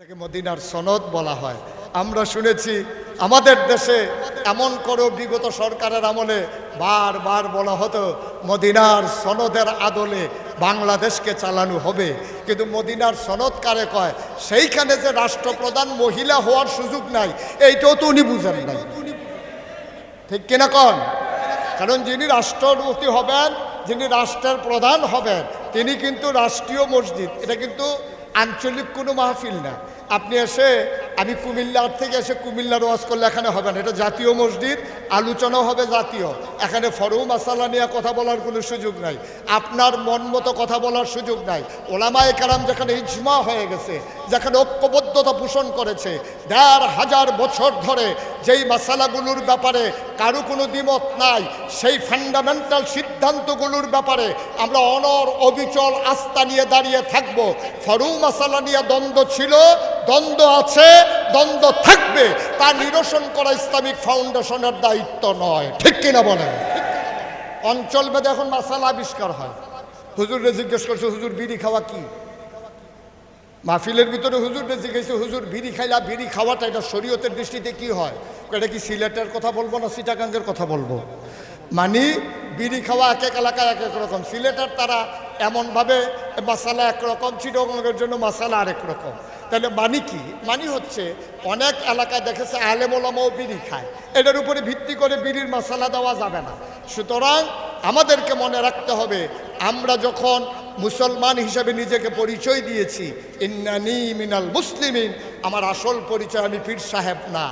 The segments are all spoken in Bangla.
এটাকে মদিনার সনদ বলা হয়। আমরা শুনেছি, আমাদের দেশে এমন করো বিগত সরকারের আমলে বারবার বলা হতো, মদিনার সনদের আদলে বাংলাদেশকে চালানো হবে। কিন্তু মদিনার সনদ কারে কয়? সেইখানে যে রাষ্ট্রপ্রধান মহিলা হওয়ার সুযোগ নাই, এইটাও তো উনি বুঝেন নাই। ঠিক কিনা কন? কারণ যিনি রাষ্ট্রপতি হবেন, যিনি রাষ্ট্রের প্রধান হবেন, তিনি কিন্তু রাষ্ট্রীয় মসজিদ, এটা কিন্তু আঞ্চলিক কোনো মাহফিল না। আপনি এসে, আমি কুমিল্লার থেকে এসে কুমিল্লার ওয়াজ করলে এখানে হবে না। এটা জাতীয় মসজিদ, আলোচনাও হবে জাতীয়। এখানে ফরু মাসালা নিয়ে কথা বলার কোনো সুযোগ নাই। আপনার মন মতো কথা বলার সুযোগ নাই। ওলামায় কারাম যেখানে ইজমা হয়ে গেছে, যেখানে ঐক্যবদ্ধতা পোষণ করেছে, দেড় হাজার বছর ধরে যেই মাসালাগুলোর ব্যাপারে কারও কোনো দ্বিমত নাই, সেই ফান্ডামেন্টাল সিদ্ধান্তগুলোর ব্যাপারে আমরা অনর অবিচল আস্থা নিয়ে দাঁড়িয়ে থাকব। ফরু মাসালা নিয়ে দ্বন্দ্ব ছিল দ্বন্দ্ব আছে, দ্বন্দ্ব থাকবে। তা নিরসন করা ইসলামিক ফাউন্ডেশনের দায়িত্ব নয়। ঠিক কিনা বলেন? অঞ্চল ভেদে এখন মাসালা আবিষ্কার হয়। হুজুরে জিজ্ঞেস করছে, হুজুর, বিড়ি খাওয়া কি? মাহফিলের ভিতরে হুজুরকে জিজ্ঞেসে, হুজুর, বিড়ি খাইলা, বিড়ি খাওয়াটা এটা শরীয়তের দৃষ্টিতে কি হয়? এটা কি সিলেটের কথা বলব না সিটাগাঙ্গের কথা বলব? মানে বিড়ি খাওয়া এক এক এলাকায় এক এক রকম। সিলেটের তারা এমনভাবে মশালা একরকম চিটগঙ্গের জন্য মশালা আরেক রকম। তাহলে মানি কি? মানি হচ্ছে অনেক এলাকায় দেখেছে আলেমোলামাও বিড়ি খায়। এটার উপরে ভিত্তি করে বিড়ির মশালা দেওয়া যাবে না। সুতরাং আমাদেরকে মনে রাখতে হবে, আমরা যখন মুসলমান হিসাবে নিজেকে পরিচয় দিয়েছি, ইন্নানি মিনাল মুসলিমিন আমার আসল পরিচয় আমি পীর সাহেব না।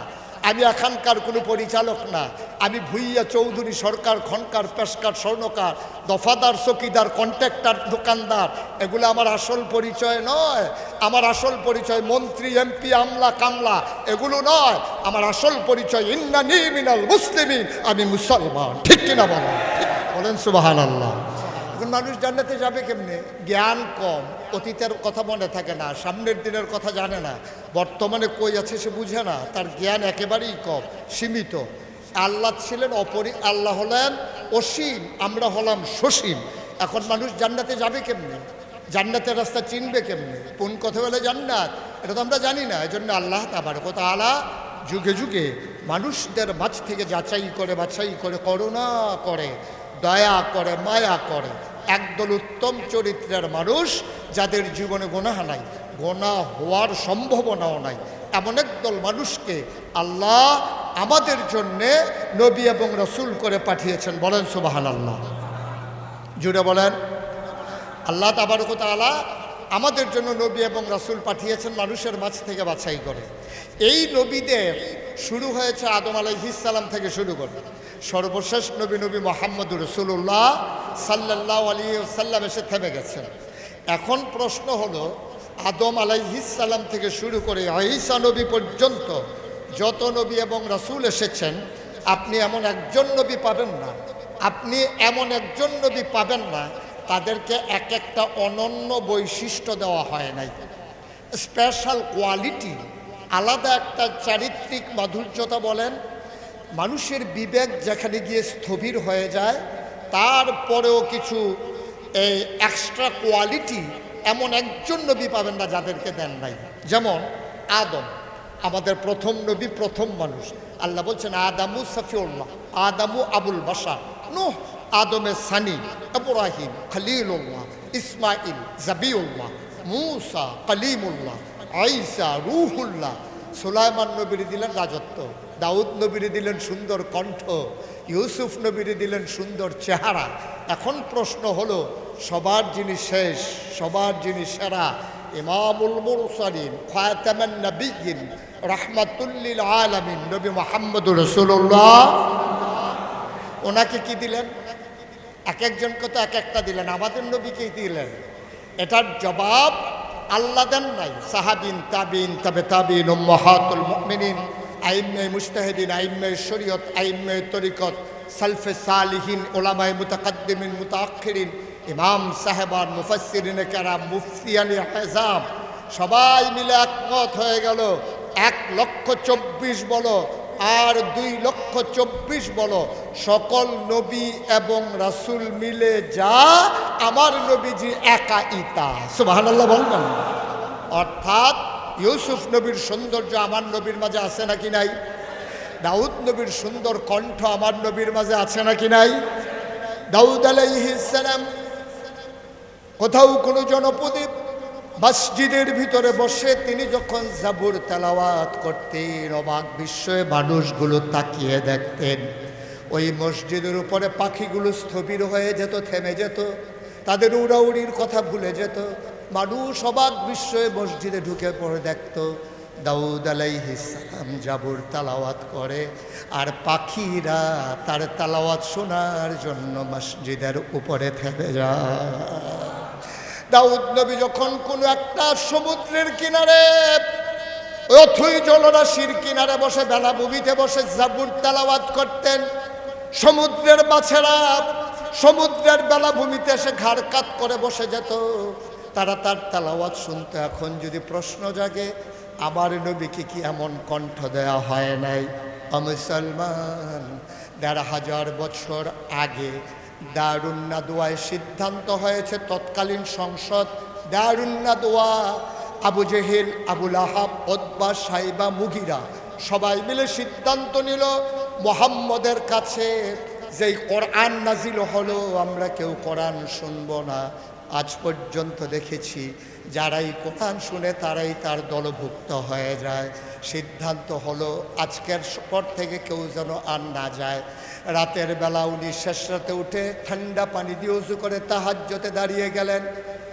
আমি এখানকার কোনো পরিচালক না। আমি ভুইয়া চৌধুরী সরকার, খনকার, পেশকার, স্বর্ণকার, দফাদার, চকিদার, কন্ট্রাক্টর, দোকানদার, এগুলো আমার আসল পরিচয় নয়। আমার আসল পরিচয় মন্ত্রী, এমপি, আমলা, কামলা, এগুলো নয়। আমার আসল পরিচয় ইন্নানি মিনাল মুসলিমিন, আমি মুসলমান। ঠিক কিনা বলেন? বলেন সুবাহান আল্লাহ এখন মানুষ জান্নাতে যাবে কেমনে? জ্ঞান কম। অতীতের কথা মনে থাকে না, সামনের দিনের কথা জানে না, বর্তমানে কই আছে সে বুঝে না, তার জ্ঞান একেবারেই কম, সীমিত। আল্লাহ ছিলেন অপরি, আল্লাহ হলেন অসীম, আমরা হলাম সসীম। এখন মানুষ জান্নাতে যাবে কেমনে? জান্নাতের রাস্তা চিনবে কেমনে? কোন কথা বলে জান্নাত? এটা তো আমরা জানি না এই জন্য আল্লাহ তাবার কথা আলা যুগে যুগে মানুষদের মাছ থেকে যাচাই করে বাছাই করে করুণা করে, দয়া করে, মায়া করে। একদল উত্তম চরিত্রের মানুষ যাদের জীবনে গোনাহ নাই গোনা হওয়ার সম্ভাবনাও নাই। এমন একদল মানুষকে আল্লাহ আমাদের জন্যে নবী এবং রসুল করে পাঠিয়েছেন। বলেন সুবাহান আল্লাহ জুড়ে বলেন, আল্লাহ তাবারকতালা আমাদের জন্য নবী এবং রাসূল পাঠিয়েছেন মানুষের মাঝ থেকে বাছাই করে। এই নবীদের শুরু হয়েছে আদম আলাইহিসাল্লাম থেকে শুরু করে। সর্বশেষ নবী নবী মোহাম্মদ রসুল্লাহ সাল্লাহ আলী সাল্লাম এসে থেমে গেছেন। এখন প্রশ্ন হলো, আদম আলাইহিসাল্লাম থেকে শুরু করে আহিসা নবী পর্যন্ত যত নবী এবং রাসূল এসেছেন, আপনি এমন একজন নবী পাবেন না। আপনি এমন একজন নবী পাবেন না, তাদেরকে এক একটা অনন্য বৈশিষ্ট্য দেওয়া হয় নাই। স্পেশাল কোয়ালিটি, আলাদা একটা চারিত্রিক মাধুর্যতা বলেন মানুষের বিবেক যেখানে গিয়ে স্থবির হয়ে যায় তারপরেও কিছু, এই এক্সট্রা কোয়ালিটি এমন একজন নবী পাবেন না যাদেরকে দেন নাই। যেমন আদম, আমাদের প্রথম নবী, প্রথম মানুষ। আল্লাহ বলছেন, আদামু সফিউল্লাহ, আদামু আবুল বাসা নুহ, আদমের সানি, ইব্রাহিম, খলিলুল্লাহ ইসমাইল জাবিউল্লাহ, মুসা, কলিমুল্লাহ আইসা রুহুল্লাহ। সুলাইমান নবীর দিলেন রাজত্ব। দাউদ নবীর দিলেন সুন্দর কণ্ঠ, ইউসুফ নবীর দিলেন সুন্দর চেহারা। এখন প্রশ্ন হলো, সবার যিনি শেষ, সবার যিনি সেরা, ইমামুল মুরসালিন, খাতামান নবীন রাহমাতুল্লিল আলামিন, নবী মোহাম্মদুর রসুল্লাহ ওনাকে কি দিলেন? এক একজনকে তো এক একটা দিলেন, আমাদের নবীকেই দিলেন। এটার জবাব আল্লাহ দেন নাই, সাহাবিন, তাবিন, তবে তাবিন মহাতুল মিনিন আইম্মে মুস্তাহিদিন আইম্মে শরীয়ত আইম্মে তরিকত, সালফে সালিহিন, ওলামায় মুতাকাদ্দিমিন মুতাক্ষরিন ইমাম সাহেবান মুফাসসিরিন কেরাম মুফতিয়ানি হেজাব সবাই মিলে একমত হয়ে গেল, এক লক্ষ চব্বিশ বলো আর দুই লক্ষ চব্বিশ বলো, সকল নবী এবং রাসূল মিলে যা আমার নবীজি একা ইতা সুবহানাল্লাহ বলবেন। অর্থাৎ ইউসুফ নবীর সৌন্দর্য আমার নবীর মাঝে আছে নাকি নাই? দাউদ নবীর সুন্দর কণ্ঠ আমার নবীর মাঝে আছে নাকি নাই? দাউদ আলাইহিসালাম কোথাও কোনো জনপদে মসজিদের ভিতরে বসে তিনি যখন জাবুর তেলাওয়াত করতেন, অবাক বিস্ময়ে মানুষগুলো তাকিয়ে দেখতেন। ওই মসজিদের উপরে পাখিগুলো স্থবির হয়ে যেত, থেমে যেত। তাদের উড়াউড়ির কথা ভুলে যেত। মানুষ অবাক বিস্ময়ে মসজিদে ঢুকে পড়ে দেখত, দাউদ আলাইহিসালাম জাবুর তালাওয়াত করে, আর পাখিরা তার তালাওয়াত শোনার জন্য মসজিদের উপরে থেমে যায়। দাউদ নবী যখন কোনো একটা সমুদ্রের কিনারে, অথই জলরাশির কিনারে বসে বেলাভূমিতে বসে জাবুর তালাওয়াত করতেন, সমুদ্রের মাছেরা সমুদ্রের বেলাভূমিতে এসে ঘাড় কাত করে বসে যেত তারা তার তালাওয়াত শুনতো। এখন যদি প্রশ্ন জাগে, আমার নবীকে কি এমন কণ্ঠ দেওয়া হয় নাই? মুসলমান দেড় হাজার বছর আগে দারুন্না দোয়ায় সিদ্ধান্ত হয়েছে, তৎকালীন সংসদ দারুন্না দোয়া আবু জেহেল আবুল আহাব পদ্মা সাইবা, মুগিরা সবাই মিলে সিদ্ধান্ত নিল, মোহাম্মদের কাছে যেই কোরআন নাজিল হলো, আমরা কেউ কোরআন শুনব না। আজ পর্যন্ত দেখেছি, যারাই কোরআন শুনে তারাই তার দলভুক্ত হয়ে যায়। সিদ্ধান্ত হলো, আজকের পর থেকে কেউ যেন আর না যায়। রাতের বেলা উনি শেষ রাতে উঠে ঠান্ডা পানি দিয়ে উজু করে তাহাজ্যতে দাঁড়িয়ে গেলেন।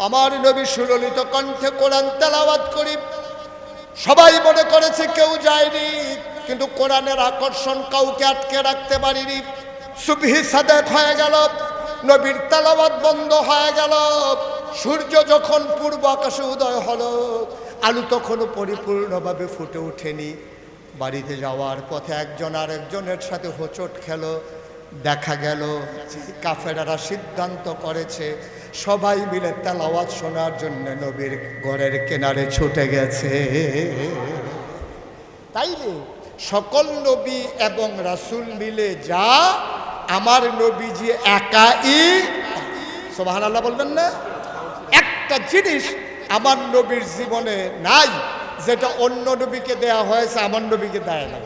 আমার নবী সুললিত কণ্ঠে কোরআন তেলাওয়াত করি। সবাই মনে করেছে কেউ যায়নি, কিন্তু কোরআনের আকর্ষণ কাউকে আটকে রাখতে পারিনি। সুবহি সাদেক হয়ে গেল। নবীর তালাবাদ বন্ধ হয়ে গেল। সূর্য যখন পূর্ব আকাশে উদয় হলো, আলু তখনও পরিপূর্ণভাবে ফুটে ওঠেনি। বাড়িতে যাওয়ার পথে একজন আরেকজনের সাথে হোঁচট খেলো, দেখা গেল কাফেরারা সিদ্ধান্ত করেছে, সবাই মিলে তেলাওয়াত শোনার জন্য নবীর ঘরের কেনারে ছুটে গেছে। তাইলে সকল নবী এবং রাসূল মিলে যা আমার নবীজি একাই সোবাহান আল্লাহ বলবেন না? একটা জিনিস আমার নবীর জীবনে নাই, যেটা অন্য নবীকে দেয়া হয়েছে, আমার নবীকে দেয় না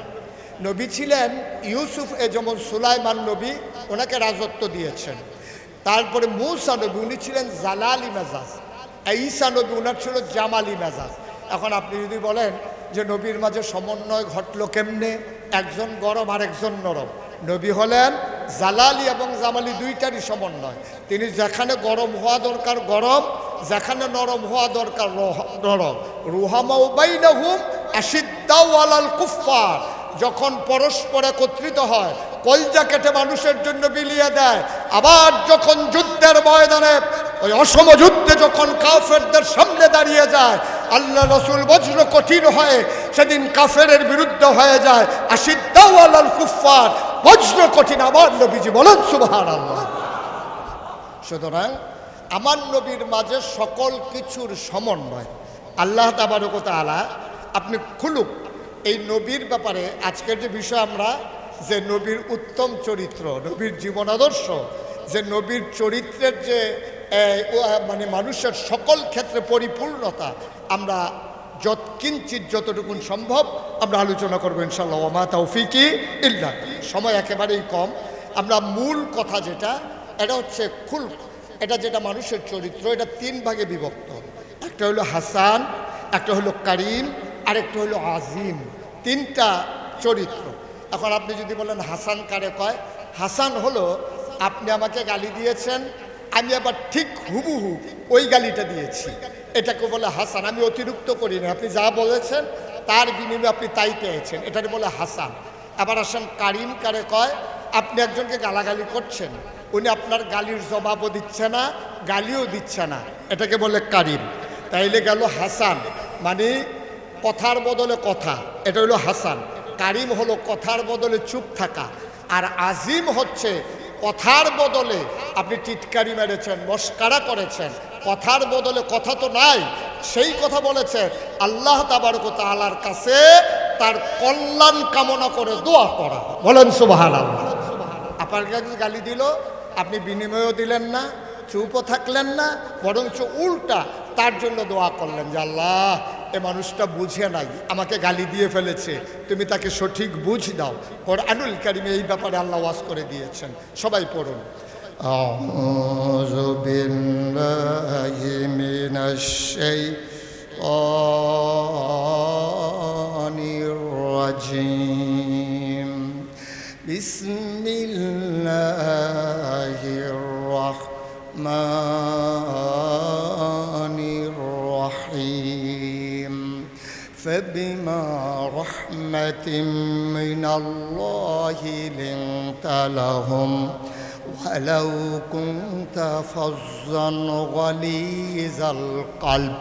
নবী ছিলেন ইউসুফ এ যেমন সুলাইমান নবী, ওনাকে রাজত্ব দিয়েছেন। তারপরে মৌসা নবী, উনি ছিলেন জালালি মেজাজ। ঈসা নবী ওনার ছিল জামালি মেজাজ। এখন আপনি যদি বলেন যে নবীর মাঝে সমন্বয় ঘটলো কেমনে? একজন গরম আর একজন নরম। নবী হলেন জালালি এবং জামালি দুইটারই সমন্বয়। তিনি যেখানে গরম হওয়া দরকার গরম, যেখানে নরম হওয়া দরকার নরম। রুহামাউবাইনাহুম আশিদ্দাউ আলাল কুফফার। যখন পরস্পর একত্রিত হয়, কলজা কেটে মানুষের জন্য বিলিয়ে দেয়। আবার যখন যুদ্ধের ময়দানে, ওই অসম যুদ্ধে যখন কাফেরদের সামনে দাঁড়িয়ে যায়, আল্লাহ রসুল বজ্র কঠিন হয়ে সেদিন কাফেরের বিরুদ্ধে হয়ে যায়। আশিদ্দাউ আলাল কুফফার। বজ্র কঠিন আবার নবীজি বলেন সুবহান আল্লাহ সুতরাং আমার নবীর মাঝে সকল কিছুর সমন্বয়। আল্লাহ তাবারকত আলা আপনি খুলুক। এই নবীর ব্যাপারে আজকের যে বিষয় আমরা, যে নবীর উত্তম চরিত্র, নবীর জীবন আদর্শ, যে নবীর চরিত্রের যে মানে মানুষের সকল ক্ষেত্রে পরিপূর্ণতা আমরা যত কিঞ্চিত যতটুকুন সম্ভব আমরা আলোচনা করব ইনশাল্লাহ ওমা তৌফিকি ইল্লা সময় একেবারেই কম। আমরা মূল কথা যেটা, এটা হচ্ছে খুল এটা যেটা মানুষের চরিত্র, এটা তিন ভাগে বিভক্ত। একটা হলো হাসান, একটা হলো কারিম, আরেকটা হলো আজিম। তিনটা চরিত্র। এখন আপনি যদি বলেন হাসান কারে কয়, হাসান হলো, আপনি আমাকে গালি দিয়েছেন, আমি আবার ঠিক হুবহু ওই গালিটা দিয়েছি। এটাকে বলে হাসান। আমি অতিরিক্ত করি না। আপনি যা বলেছেন, তার বিনিময়ে আপনি তাই পেয়েছেন। এটাকে বলে হাসান। আবার আসেন কারিম কারে কয়, আপনি একজনকে গালাগালি করছেন। উনি আপনার গালির জবাবও দিচ্ছে না, গালিও দিচ্ছে না। এটাকে বলে কারিম। তাইলে গেল হাসান। মানে কথার বদলে কথা। এটা হলো হাসান। কারিম হলো কথার বদলে চুপ থাকা। আর আজিম হচ্ছে কথার বদলে আপনি টিটকারি মেরেছেন, মস্কারা করেছেন। কথার বদলে কথা তো নাই, সেই কথা বলেছেন আল্লাহ তাবারক তাআলার কাছে তার কল্যাণ কামনা করে দোয়া করা। বলেন সুবাহান আল্লাহ আপনার কাছে গালি দিল, আপনি বিনিময়ও দিলেন না, চুপও থাকলেন না, বরঞ্চ উল্টা তার জন্য দোয়া করলেন যে, আল্লাহ, এ মানুষটা বুঝে নাই, আমাকে গালি দিয়ে ফেলেছে, তুমি তাকে সঠিক বুঝ দাও। কোরআনুল কারিমে এই ব্যাপারে আল্লাহ ওয়াজ করে দিয়েছেন। সবাই পড়ুন। أعوذ بالله من الشيطان الرجيم. بسم الله الرحمن الرحيم. فبما رحمة من الله لنت لهم ولو كنت فظا غليظ القلب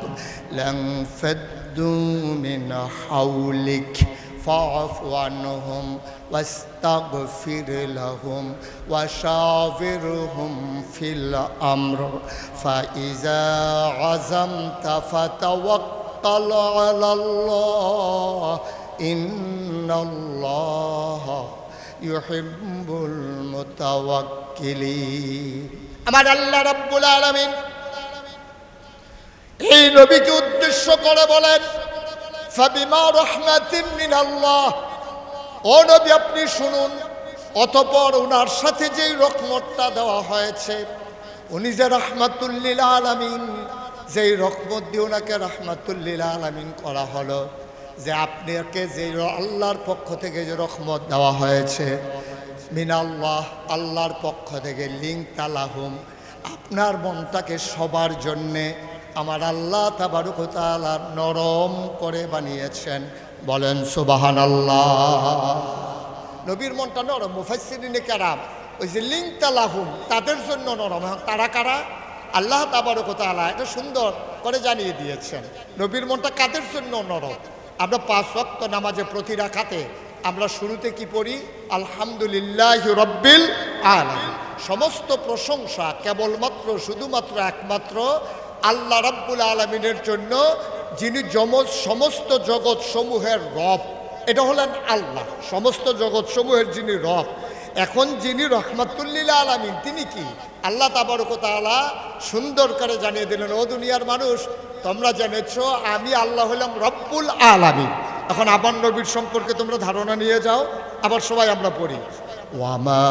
لانفدوا من حولك. فاعف عنهم واستغفر لهم وشاورهم في الأمر. فإذا عزمت فتوكل على الله إن الله ইউহিব্বুল আমার আল্লাহ রাব্বুল আলামিন এই নবীকে উদ্দেশ্য করে বলেন ফাবিমা রাহমাতিন মিন আল্লাহ ও নবী আপনি শুনুন অতপর ওনার সাথে যেই রকমতটা দেওয়া হয়েছে উনি যে রাহমাতুল্লিল আলামিন যেই রকমত দিয়ে ওনাকে রাহমাতুল্লিল আলামিন করা হলো। যে আপনাকে যে আল্লাহর পক্ষ থেকে যে রহমত দেওয়া হয়েছে, মিনাল্লাহ, আল্লাহর পক্ষ থেকে লিঙ্ক তালাহুম আপনার মনটাকে সবার জন্যে আমার আল্লাহ তাবারুকতালা নরম করে বানিয়েছেন। বলেন সুবাহান আল্লাহ নবীর মনটা নরম মুফাসিরিনে কারাম। ওই যে লিঙ্ক তালাহুম তাদের জন্য নরম। তারা কারা? আল্লাহ তাবারকতালা এটা সুন্দর করে জানিয়ে দিয়েছেন। নবীর মনটা কাদের জন্য নরম? আমরা পাঁচ শক্ত নামাজে প্রতি রাখাতে আমরা শুরুতে কি পড়ি? আলহামদুলিল্লাহ রব্বিল আলম সমস্ত প্রশংসা কেবলমাত্র, শুধুমাত্র একমাত্র আল্লাহ রব্বুল আলমিনের জন্য, যিনি যমজ সমস্ত জগৎ সমূহের রব। এটা হলেন আল্লাহ, সমস্ত জগৎ সমূহের যিনি রব। এখন যিনি রহমাতুল্লিল আলমিন, তিনি কি? আল্লাহ তাবরকতালা সুন্দর করে জানিয়ে দিলেন, ও দুনিয়ার মানুষ, তোমরা জেনেছ আমি আল্লাহ হলাম রব্বুল আলামিন। এখন আমার নবীর সম্পর্কে তোমরা ধারণা নিয়ে যাও, আবার সবাই আমরা পড়ি। ওয়ামা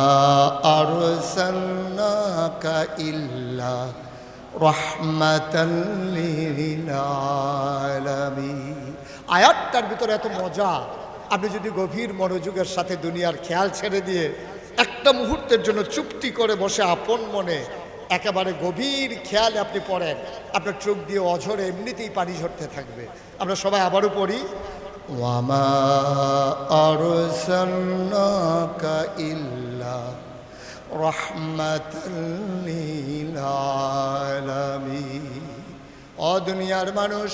আয়াতটার ভিতরে এত মজা। আপনি যদি গভীর মনোযোগের সাথে দুনিয়ার খেয়াল ছেড়ে দিয়ে একটা মুহূর্তের জন্য চুপটি করে বসে আপন মনে একেবারে গভীর খেয়ালে আপনি পড়েন, আপনার চোখ দিয়ে অঝরে এমনিতেই পানি ঝরতে থাকবে। আমরা সবাই আবারও পড়ি, ওয়ামা ও দুনিয়ার মানুষ,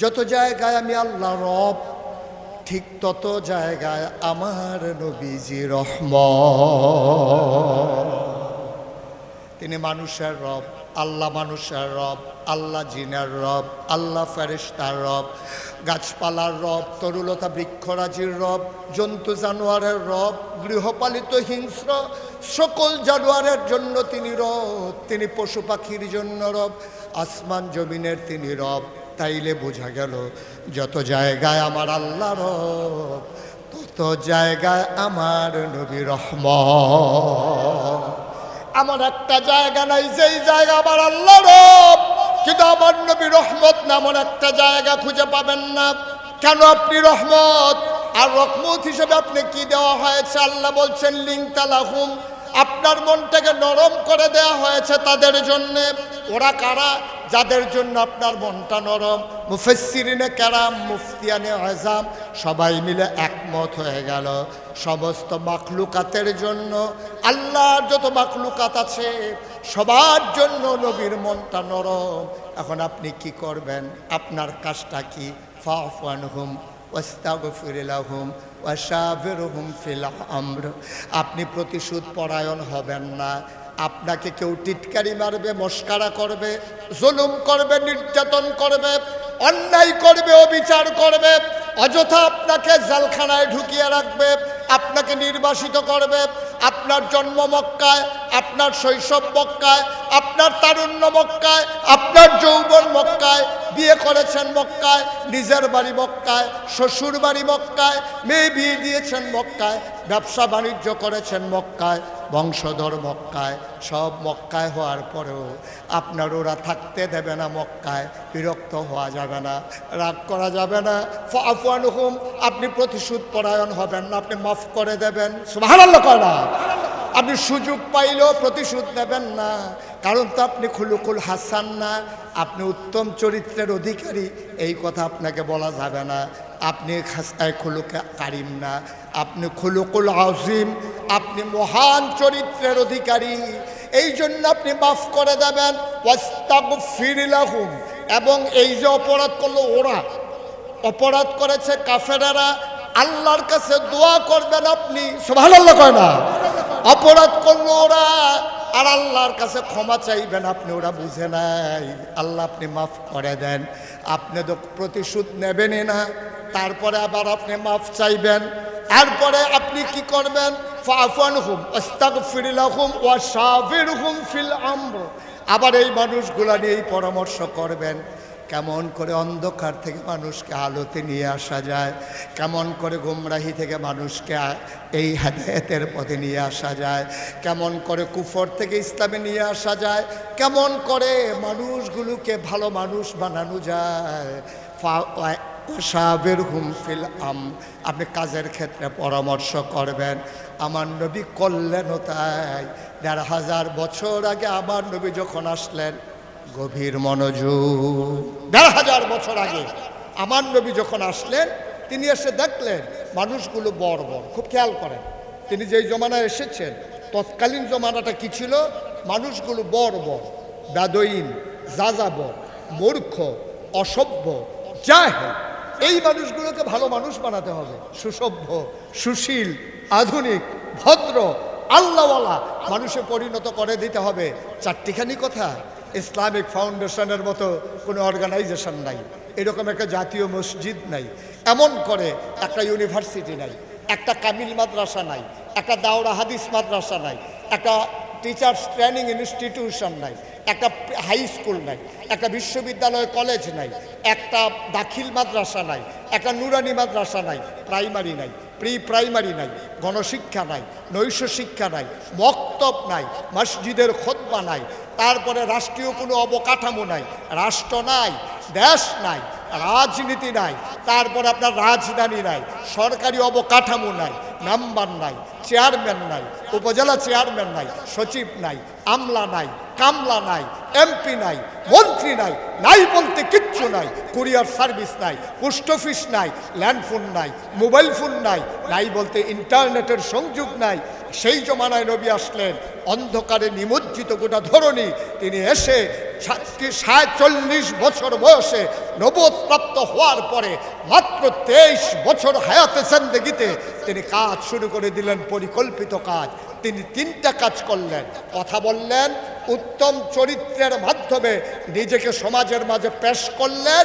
যত জায়গায় আমি আল্লাহ রব ঠিক তত জায়গায় আমার নবীজি রহম। তিনি মানুষের রব, আল্লাহ মানুষের রব, আল্লাহ জিনার রব, আল্লাহ ফেরেস্তার রব, গাছপালার রব, তরুলতা বৃক্ষরাজির রব, জন্তু জানোয়ারের রব, গৃহপালিত হিংস্র সকল জানোয়ারের জন্য তিনি রব, তিনি পশু পাখির জন্য রব, আসমান জমিনের তিনি রব। তাইলে বোঝা গেল, যত জায়গায় আমার আল্লাহ তত জায়গায় আমার নবী রহমান আমার একটা জায়গা নাই, যেই জায়গা আমার আল্লাহ কিন্তু আমার নবী রহমত নামন একটা জায়গা খুঁজে পাবেন না। কেন আপনি রহমত? আর রহমত হিসেবে আপনি কি দেওয়া হয়েছে? আল্লাহ বলছেন লিং তালাহুম আপনার মনটাকে নরম করে দেয়া হয়েছে তাদের জন্যে। ওরা কারা? যাদের জন্য আপনার মনটা নরম। মুফেসিরিনে ক্যারাম মুফতিয়ানে আজাম সবাই মিলে একমত হয়ে গেল। সমস্ত মাখলুকাতের জন্য, আল্লাহর যত মাখলুকাত আছে, সবার জন্য নবীর মনটা নরম। এখন আপনি কি করবেন? আপনার কাজটা কি? ফাফানহুম ওয়াস্তাগফির আপনি প্রতিশোধ পরায়ণ হবেন না। আপনাকে কেউ টিটকারি মারবে, মস্কারা করবে, জুলুম করবে, নির্যাতন করবে, অন্যায় করবে, অবিচার করবে, অযথা আপনাকে জালখানায় ঢুকিয়ে রাখবে, আপনাকে নির্বাসিত করবে আপনার জন্ম মক্কায়, আপনার শৈশব মক্কায়, আপনার তারুণ্য মক্কায়, আপনার যৌবন মক্কায়, বিয়ে করেছেন মক্কায়, নিজের বাড়ি মক্কায়, শ্বশুর বাড়ি মক্কায়, মেয়ে বিয়ে দিয়েছেন মক্কায়, ব্যবসা বাণিজ্য করেছেন মক্কায়। বংশধর মক্কায়, সব মক্কায় হওয়ার পরেও আপনার ওরা থাকতে দেবে না মক্কায়, বিরক্ত হওয়া যাবে না, রাগ করা যাবে না। আফওয়ান হুম আপনি প্রতিশোধ পরায়ণ হবেন না, আপনি মাফ করে দেবেন। ভালো করা আপনি সুযোগ পাইলেও প্রতিশোধ নেবেন না, কারণ তো আপনি খুলুকুল হাসান না, আপনি উত্তম চরিত্রের অধিকারী, এই কথা আপনাকে বলা যাবে না। আপনি খুলুকে কারিম না আপনি খুলুকুল আজিম আপনি মহান চরিত্রের অধিকারী। এই জন্য আপনি মাফ করে দেবেন। এবং এই যে অপরাধ করল ওরা, অপরাধ করেছে কাফেরারা, আল্লাহর কাছে দোয়া করবেন আপনি। সুবহানাল্লাহ কয় না? অপরাধ করল ওরা, আর আল্লাহর কাছে ক্ষমা চাইবেন আপনি, ওরা বুঝে নাই। আল্লাহ আপনি মাফ করে দেন। আপনি তো প্রতিশোধ নেবেনই না। তারপরে আবার আপনি মাফ চাইবেন। তারপরে আপনি কি করবেন? ফাফান হুম ফিল আমর। আবার এই মানুষগুলা নিয়েই পরামর্শ করবেন। কেমন করে অন্ধকার থেকে মানুষকে আলোতে নিয়ে আসা যায়, কেমন করে গুমরাহি থেকে মানুষকে এই হেদায়তের পথে নিয়ে আসা যায়, কেমন করে কুফর থেকে ইসলামে নিয়ে আসা যায়, কেমন করে মানুষগুলোকে ভালো মানুষ বানানো যায়। সাবের হুম ফিল আম, আপনি কাজের ক্ষেত্রে পরামর্শ করবেন, আমার নবী করলেনও তাই। দেড় হাজার বছর আগে আমার নবী যখন আসলেন গভীর মনোযোগ। দেড় হাজার বছর আগে আমার নবী যখন আসলেন, তিনি এসে দেখলেন মানুষগুলো বড় বড়, খুব খেয়াল করেন। তিনি যেই জমানায় এসেছেন, তৎকালীন জমানাটা কি ছিল? মানুষগুলো বড় বড়, বেদইন, যাযাবর, মূর্খ, অসভ্য, জাহেল। এই মানুষগুলোকে ভালো মানুষ বানাতে হবে। সুসভ্য, সুশীল, আধুনিক, ভদ্র, আল্লাহওয়ালা মানুষে পরিণত করে দিতে হবে। চারটিখানি কথা। ইসলামিক ফাউন্ডেশনের মতো কোনো অর্গানাইজেশন নাই। এরকম একটা জাতীয় মসজিদ নাই। এমন করে একটা ইউনিভার্সিটি নাই, একটা কামিল মাদ্রাসা নাই, একটা দাওরা হাদিস মাদ্রাসা নাই, একটা টিচার্স ট্রেনিং ইনস্টিটিউশন নাই, একটা হাই স্কুল নাই, একটা বিশ্ববিদ্যালয় কলেজ নাই, একটা দাখিল মাদ্রাসা নাই, একটা নুরানি মাদ্রাসা নাই, প্রাইমারি নাই। প্রি প্রাইমারি নাই, গণশিক্ষা নাই, নৈশ শিক্ষা নাই, মক্তব নাই, মসজিদের খোদবা নাই, তারপরে রাষ্ট্রীয় কোনো অবকাঠামো নাই, রাষ্ট্র নাই, দেশ নাই, রাজনীতি নাই, তারপরে আপনার রাজধানী নাই, সরকারি অবকাঠামো নাই, নাম্বার নাই, চেয়ারম্যান নাই, উপজেলা চেয়ারম্যান নাই, সচিব নাই আমলা নাই, কামলা নাই, এমপি নাই, মন্ত্রী নাই নাই বলতে কিচ্ছু নাই, কুরিয়ার সার্ভিস নাই, পোস্ট অফিস নাই, ল্যান্ড ফোন নাই, মোবাইল ফোন নাই নাই বলতে ইন্টারনেটের সংযোগ নাই। সেই জমানায় নবী আসলেন, অন্ধকারে নিমজ্জিত গোটা ধরনী তিনি এসে সাতচল্লিশ বছর বয়সে নবোধপ্রাপ্ত হওয়ার পরে মাত্র তেইশ বছর হায়াতে জিন্দগিতে তিনি কাজ শুরু করে দিলেন, পরিকল্পিত কাজ। তিনি তিনটা কাজ করলেন। কথা বললেন, উত্তম চরিত্রের মাধ্যমে নিজেকে সমাজের মাঝে পেশ করলেন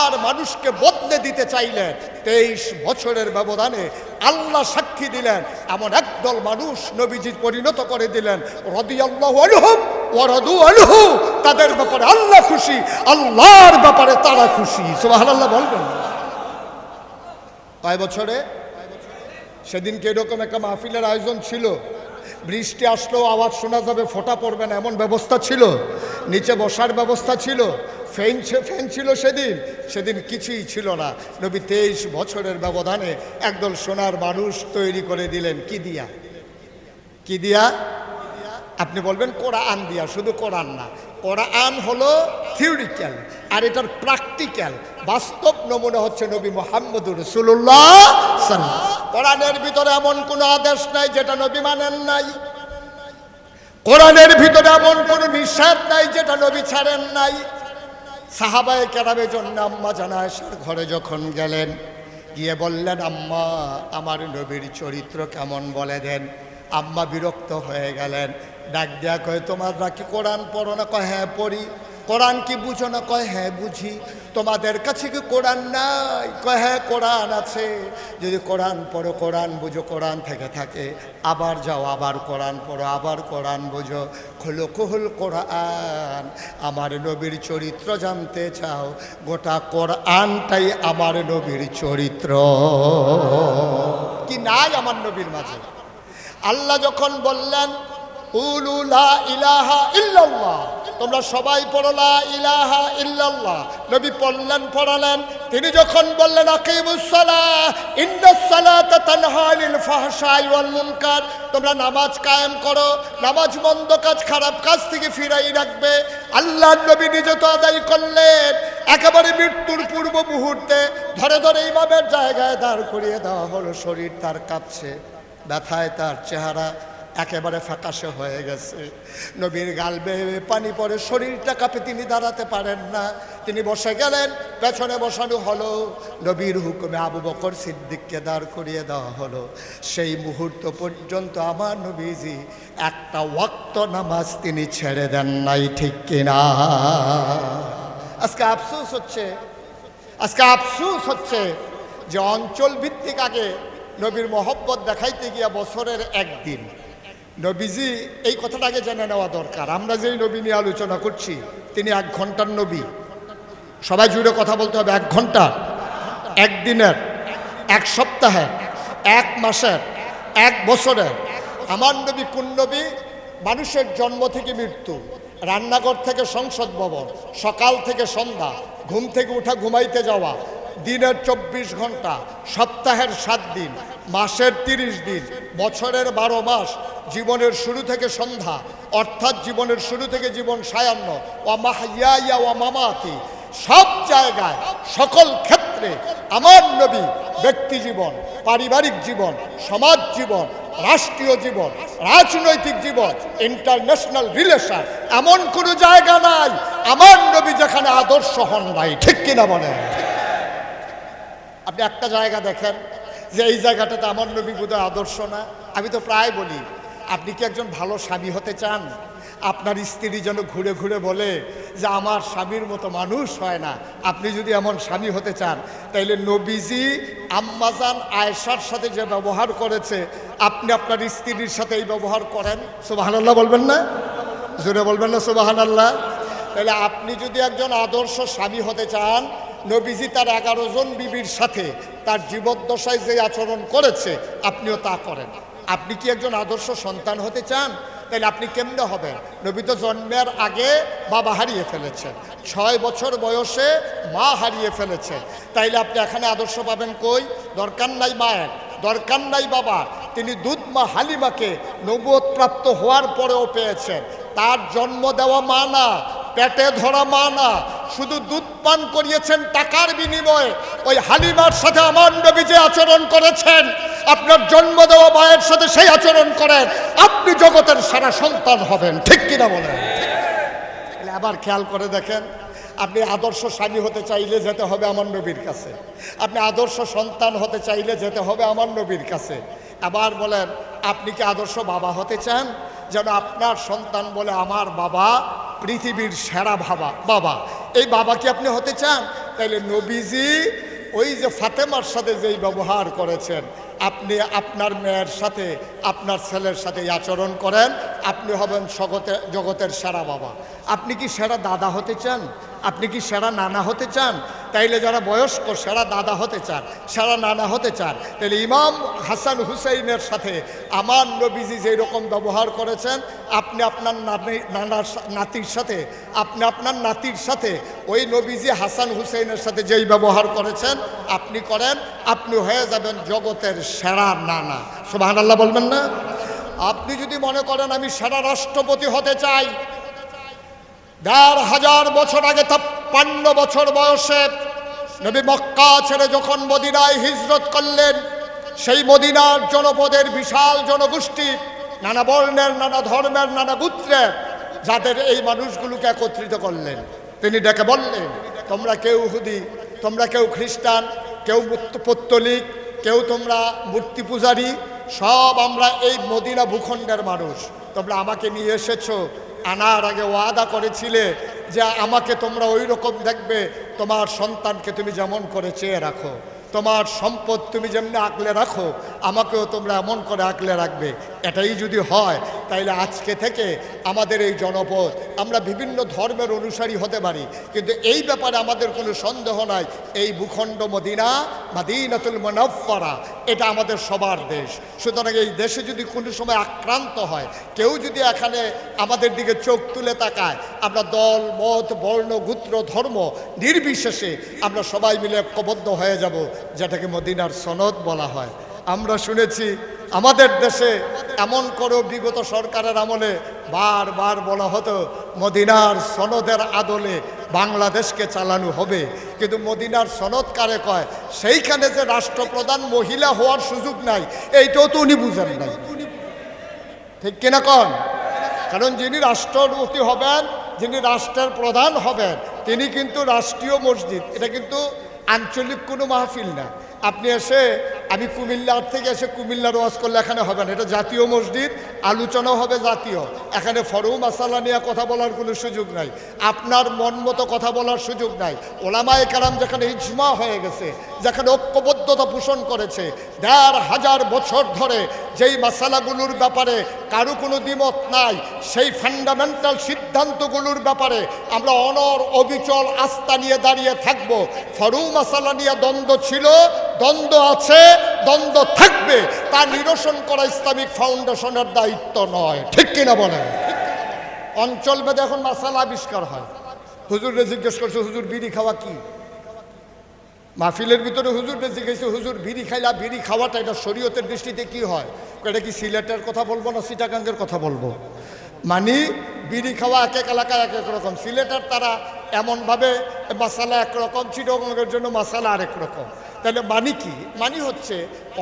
আর মানুষকে বদলে দিতে চাইলেন। তেইশ বছরের ব্যবধানে আল্লাহ সাক্ষী দিলেন, এমন একদল মানুষ নবীজি পরিণত করে দিলেন। রদি আল্লাহ আলহম ওরদু আলহু তাদের ব্যাপারে আল্লাহ খুশি, আল্লাহর ব্যাপারে তারা খুশি। সুবাহ আল্লাহ বলবেন। কয় বছরে? সেদিনকে এরকম একটা মাহফিলের আয়োজন ছিল। বৃষ্টি আসলেও আওয়াজ শোনা যাবে, ফোটা পড়বে না, এমন ব্যবস্থা ছিল। নিচে বসার ব্যবস্থা ছিল। ফ্যান ফ্যান ছিল সেদিন। সেদিন কিছুই ছিল না। নবী তেইশ বছরের ব্যবধানে একদল সোনার মানুষ তৈরি করে দিলেন। কি দিয়া? কি দিয়া? আপনি বলবেন কোরআন দিয়া, শুধু কোরআন না। কোরআন হলো থিওরিক্যাল আর এটার প্র্যাকটিক্যাল বাস্তব নমুনা হচ্ছে নবী মোহাম্মদুর রসুল্লাহ কোরআনের ভিতরে এমন কোনো আদেশ নাই যেটা নবী মানেন নাই। কোরআনের ভিতরে এমন কোনো নিষেধ নাই যেটা নবী ছাড়েন নাই। সাহাবায় কেরামের জন্য আম্মা জানায়সার ঘরে যখন গেলেন, গিয়ে বললেন, আম্মা, আমার নবীর চরিত্র কেমন বলে দেন? আম্মা বিরক্ত হয়ে গেলেন। ডাক দেয়া কয়ে, তোমরা কি কোরআন পড়ো না? কয় হ্যাঁ পড়ি। কোরআন কি বুঝো না? কয় হ্যাঁ বুঝি। তোমাদের কাছে কি কোরআন নাই? কয় হ্যাঁ কোরআন আছে। যদি কোরআন পড়ো, কোরআন বুঝো, কোরআন থেকে থাকে। আবার যাও, আবার কোরআন পড়ো, আবার কোরআন বুঝো। খোলো কুহুল কোরআন, আমার নবীর চরিত্র জানতে চাও। গোটা কোরআনটাই আমার নবীর চরিত্র। কি নাই আমার নবীর মাঝে? আল্লাহ যখন বললেন ইলাহা ইল্লাল্লাহ। তোমরা সবাই পড়লা ইলাহা ইল্লাল্লাহ। নবী পড়লেন, পড়ালেন। তিনি যখন বললেন মুনকার। তোমরা নামাজ কায়েম করো। নামাজ মন্দ কাজ, খারাপ কাজ থেকে ফিরাই রাখবে। আল্লাহ নবী নিজে তো আদায় করলেন। একেবারে মৃত্যুর পূর্ব মুহূর্তে ধরে ধরে ইমামের জায়গায় দাঁড় করিয়ে দেওয়া হলো। শরীর তার কাঁপছে, ব্যথায় তার চেহারা একেবারে ফ্যাকাশে হয়ে গেছে। নবীর গাল বেয়ে পানি পড়ে, শরীরটা কাঁপে, তিনি দাঁড়াতে পারেন না। তিনি বসে গেলেন, পেছনে বসানো হলো। নবীর হুকুমে আবু বকর সিদ্দিককে দাঁড় করিয়ে দেওয়া হলো। সেই মুহূর্ত পর্যন্ত আমার নবীজি একটা ওয়াক্ত নামাজ তিনি ছেড়ে দেন নাই, ঠিক কিনা? আজকে আফসোস হচ্ছে, আজকে আফসোস হচ্ছে যে অঞ্চল ভিত্তিক আগে নবীর মহব্বত দেখাইতে গিয়া বছরের একদিন নবীজি, এই কথাটা আগে জেনে নেওয়া দরকার। আমরা যেই নবী নিয়ে আলোচনা করছি, তিনি এক ঘণ্টার নবী। সবাই জুড়ে কথা বলতে হবে, এক ঘণ্টা। একদিনের এক সপ্তাহে, এক মাসের, এক বছরের। আমার নবী কোন নবী? মানুষের জন্ম থেকে মৃত্যু, রান্নাঘর থেকে সংসদ ভবন, সকাল থেকে সন্ধ্যা, ঘুম থেকে উঠা, ঘুমাইতে যাওয়া, দিনের চব্বিশ ঘণ্টা, সপ্তাহের সাত দিন। মাসের তিরিশ দিন, বছরের বারো মাস, জীবনের শুরু থেকে সন্ধ্যা, অর্থাৎ জীবনের শুরু থেকে জীবন সায়ান্ন ও মাহিয়া ও মামাতি সব জায়গায়, সকল ক্ষেত্রে আমার নবী ব্যক্তি জীবন, পারিবারিক জীবন, সমাজ জীবন, রাষ্ট্রীয় জীবন, রাজনৈতিক জীবন ইন্টারন্যাশনাল রিলেশন এমন কোনো জায়গা নাই, আমার নবী যেখানে আদর্শ হন নাই, ঠিক কিনা বলেন? আপনি একটা জায়গা দেখেন যে এই জায়গাটাতে আমার নবী বোধহয় আদর্শ না, আমি তো প্রায় বলি, আপনি কি একজন ভালো স্বামী হতে চান? আপনার স্ত্রী যেন ঘুরে ঘুরে বলে যে আমার স্বামীর মতো মানুষ হয় না, আপনি যদি এমন স্বামী হতে চান, তাইলে নবীজি আম্মাজান আয়েশার সাথে যে ব্যবহার করেছে, আপনি আপনার স্ত্রীর সাথে এই ব্যবহার করেন? সুবাহান আল্লাহ বলবেন না? জোরে বলবেন না সুবাহান আল্লাহ তাহলে আপনি যদি একজন আদর্শ স্বামী হতে চান নবীজি তার এগারো জন বিবির সাথে তার জীবদ্দশায় যে আচরণ করেছে, আপনিও তা করেন আপনি কি একজন আদর্শ সন্তান হতে চান? তাহলে আপনি কেমনে হবেন? নবী তো জন্মের আগে বাবা হারিয়ে ফেলেছেন। ছয় বছর বয়সে মা হারিয়ে ফেলেছে। তাইলে আপনি এখানে আদর্শ পাবেন কই? দরকার নাই মায়ের দরকার নাই বাবা। তিনি দুধ মা হালিমাকে নবুয়ত প্রাপ্ত হওয়ার পরেও পেয়েছেন। তার জন্ম দেওয়া মা না, পেটে ধরা মা না শুধু দুধ পান করিয়েছেন টাকার বিনিময়ে। ওই হালিমার সাথে আমার নবী যে আচরণ করেছেন, আপনার জন্ম দেওয়া মায়ের সাথে সেই আচরণ করেন, আপনি জগতের সারা সন্তান হবেন, ঠিক কিনা বলেন? আবার খেয়াল করে দেখেন, আপনি আদর্শ স্বামী হতে চাইলে যেতে হবে আমার নবীর কাছে। আপনি আদর্শ সন্তান হতে চাইলে যেতে হবে আমার নবীর কাছে। আবার বলেন, আপনি কি আদর্শ বাবা হতে চান? যেন আপনার সন্তান বলে, আমার বাবা পৃথিবীর সেরা বাবা বাবা। এই বাবা কি আপনি হতে চান? তাইলে নবীজি ওই যে ফাতেমার সাথে যেই ব্যবহার করেছেন, আপনি আপনার মেয়ের সাথে, আপনার ছেলের সাথে আচরণ করেন, আপনি হবেন জগতে জগতের সেরা বাবা। আপনি কি সেরা দাদা হতে চান? আপনি কি সেরা নানা হতে চান? তাইলে যারা বয়স্ক, সেরা দাদা হতে চান, সেরা নানা হতে চান তাহলে ইমাম হাসান হুসাইনের সাথে আমার নবীজি যেই রকম ব্যবহার করেছেন, আপনি আপনার নাতি নানার নাতির সাথে, আপনি আপনার নাতির সাথে, ওই নবীজি হাসান হুসাইনের সাথে যেই ব্যবহার করেছেন, আপনি করেন, আপনি হয়ে যাবেন জগতের সেরা নানা। সুবাহান আল্লাহ বলবেন না? আপনি যদি মনে করেন আমি সেরা রাষ্ট্রপতি হতে চাই, দেড় হাজার বছর আগে ছাপ্পান্ন বছর বয়সে নবী মক্কা ছেড়ে যখন মদিনায় হিজরত করলেন, সেই মদিনার জনপদের বিশাল জনগোষ্ঠী, নানা বর্ণের, নানা ধর্মের, নানা গোত্রের যাদের এই মানুষগুলোকে একত্রিত করলেন। তিনি ডেকে বললেন, তোমরা কেউ হুদি, তোমরা কেউ খ্রিস্টান, কেউ পত্তলিক, কেউ তোমরা মূর্তি পূজারী, সব আমরা এই মদিনা ভূখণ্ডের মানুষ। তোমরা আমাকে নিয়ে এসেছ, আনার আগে ওয়াদা করেছিলে যে আমাকে তোমরা ওই রকম দেখবে তোমার সন্তানকে তুমি যেমন করে চেয়ে রাখো। তোমার সম্পদ তুমি যেমনি আঁকলে রাখো, আমাকেও তোমরা এমন করে আঁকলে রাখবে। এটাই যদি হয়, তাইলে আজকে থেকে আমাদের এই জনপদ, আমরা বিভিন্ন ধর্মের অনুসারী হতে পারি, কিন্তু এই ব্যাপারে আমাদের কোনো সন্দেহ নাই। এই ভূখণ্ড মদিনা, মাদিনাতুল মনফরা এটা আমাদের সবার দেশ। সুতরাং এই দেশে যদি কোনো সময় আক্রান্ত হয়, কেউ যদি এখানে আমাদের দিকে চোখ তুলে তাকায়, আমরা দল, মত, বর্ণ, গোত্র, ধর্ম, নির্বিশেষে আমরা সবাই মিলে ঐক্যবদ্ধ হয়ে যাব। যেটাকে মদিনার সনদ বলা হয়। আমরা শুনেছি, আমাদের দেশে এমন করো বিগত সরকারের আমলে বারবার বলা হতো, মদিনার সনদের আদলে বাংলাদেশকে চালানো হবে। কিন্তু মদিনার সনদ কারে কয়? সেইখানে যে রাষ্ট্রপ্রধান মহিলা হওয়ার সুযোগ নাই, এইটাও তো উনি বুঝেন নাই। ঠিক কিনা কন? কারণ যিনি রাষ্ট্রপতি হবেন, যিনি রাষ্ট্রের প্রধান হবেন, তিনি কিন্তু রাষ্ট্রীয় মসজিদ, এটা কিন্তু আঞ্চলিক কোনো মাহফিল না। আপনি এসে, আমি কুমিল্লার থেকে এসে কুমিল্লার ওয়াজ করলে এখানে হবে না। এটা জাতীয় মসজিদ, আলোচনাও হবে জাতীয়। এখানে ফরু মাসালা নিয়ে কথা বলার কোনো সুযোগ নাই। আপনার মন মতো কথা বলার সুযোগ নাই। ওলামায় কারাম যেখানে ইজমা হয়ে গেছে, যেখানে ঐক্যবদ্ধতা পোষণ করেছে, দেড় হাজার বছর ধরে যেই মশালাগুলোর ব্যাপারে কারও কোনো দ্বিমত নাই, সেই ফান্ডামেন্টাল সিদ্ধান্তগুলোর ব্যাপারে আমরা অনর অবিচল আস্থা নিয়ে দাঁড়িয়ে থাকব। ফরু মশালা নিয়ে দ্বন্দ্ব ছিল, দ্বন্দ্ব আছে, দ্বন্দ্ব থাকবে, তা নিরসন করা ইসলামিক ফাউন্ডেশনের দায়িত্ব নয়। ঠিক কিনা বলেন? অঞ্চল ভেদে এখন মাসালা আবিষ্কার হয়। হুজুরে জিজ্ঞেস করছে, হুজুর, বিড়ি খাওয়া কি? মাহফিলের ভিতরে হুজুরকে জিজ্ঞেসে হুজুর বিড়ি খাইলা, বিড়ি খাওয়াটা, এটা শরীয়তের দৃষ্টিতে কি হয়? এটা কি সিলেটের কথা বলব না সিটাগাঙ্গের কথা বলব? মানে বিড়ি খাওয়া এক এক এলাকায় এক এক রকম। সিলেটের তারা এমনভাবে মশালা একরকম চিটগঙ্গের জন্য মশালা আরেক রকম। তাহলে মানি কি? মানি হচ্ছে,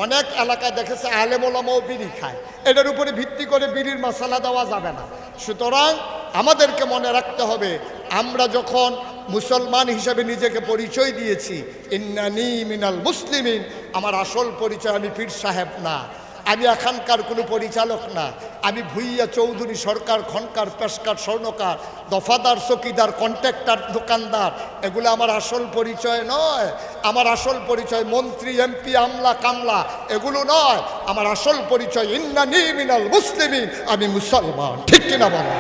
অনেক এলাকায় দেখেছে আলেমোলামাও বিড়ি খায়। এটার উপরে ভিত্তি করে বিড়ির মশালা দেওয়া যাবে না। সুতরাং আমাদেরকে মনে রাখতে হবে, আমরা যখন মুসলমান হিসাবে নিজেকে পরিচয় দিয়েছি। ইন্নানি মিনাল মুসলিমিন। আমার আসল পরিচয় আমি পীর সাহেব না। আমি এখানকার কোনো পরিচালক না। আমি ভুইয়া চৌধুরী সরকার, খনকার, পেশকার, স্বর্ণকার, দফাদার, চকিদার, কন্ট্রাক্টর, দোকানদার। এগুলো আমার আসল পরিচয় নয়। আমার আসল পরিচয় মন্ত্রী, এমপি, আমলা, কামলা, এগুলো নয়। আমার আসল পরিচয় ইন্নানি মিনাল মুসলিমিন। আমি মুসলমান। ঠিক কিনা বলো?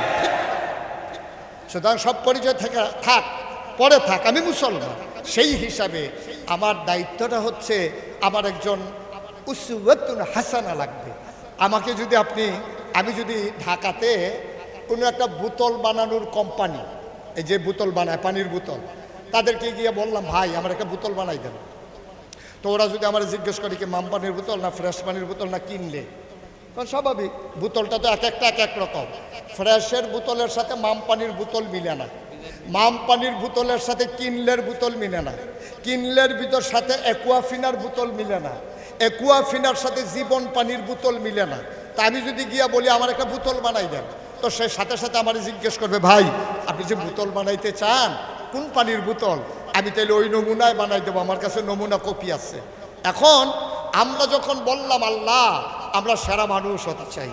সুতরাং সব পরিচয় থেকে থাক। পরে থাক, আমি মুসলমান। সেই হিসাবে আমার দায়িত্বটা হচ্ছে আমার একজন উসুয়াতুন হাসানা লাগবে। আমাকে যদি আপনি, আমি যদি ঢাকাতে কোনো একটা বোতল বানানোর কোম্পানি এই যে বোতল বানায়, পানির বোতল, তাদেরকে গিয়ে বললাম, ভাই, আমার একটা বোতল বানাই দেন। তো ওরা যদি আমার জিজ্ঞেস করে কি মাম পানির বোতল না ফ্রেশ পানির বোতল না কিনলে? তখন স্বাভাবিক, বোতলটা তো এক একটা এক এক রকম। ফ্রেশের বোতলের সাথে মাম পানির বোতল মিলে না। মাম পানির বোতলের সাথে কিনলের বোতল মিলে না। কিনলের ভিতর সাথে একুয়াফিনার বোতল মিলে না। একুয়াফিনার সাথে জীবন পানির বোতল মিলে না। তা আমি যদি গিয়া বলি, আমার একটা বোতল বানাই দেন। তো সে সাথে সাথে আমার জিজ্ঞেস করবে, ভাই, আপনি যে বোতল বানাইতে চান, কোন পানির বোতল? আমি তাইলে ওই নমুনায় বানাই দেবো, আমার কাছে নমুনা কপি আছে। এখন আমরা যখন বললাম, আল্লাহ, আমরা সেরা মানুষ হতে চাই।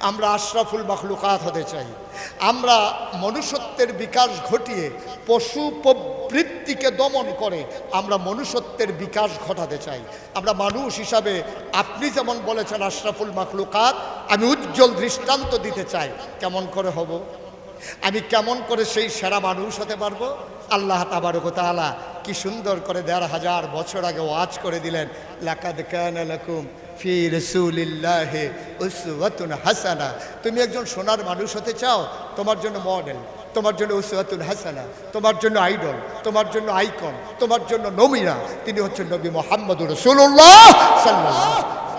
আমরা আশরাফুল মখলুকাত হতে চাই। আমরা মনুষ্যত্বের বিকাশ ঘটিয়ে পশু প্রবৃত্তিকে দমন করে আমরা মনুষ্যত্বের বিকাশ ঘটাতে চাই। আমরা মানুষ হিসাবে আপনি যেমন বলেছেন আশরাফুল মখলুকাত, আমি উজ্জ্বল দৃষ্টান্ত দিতে চাই। কেমন করে হব? আমি কেমন করে সেই সেরা মানুষ হতে পারব? আল্লাহ তাবারক তাআলা কি সুন্দর করে দেড় হাজার বছর আগে ওয়াজ করে দিলেন, লাকাদ কানা লাকুম ফি রাসূলিল্লাহি উসওয়াতুন হাসানা। তুমি একজন সোনার মানুষ হতে চাও, তোমার জন্য মডেল তোমার জন্য উসওয়াতুন হাসানা, তোমার জন্য আইডল তোমার জন্য আইকন তোমার জন্য নমিনা তিনি হচ্ছেন নবী মোহাম্মদ রসুল্লাহ সাল্লাল্লাহু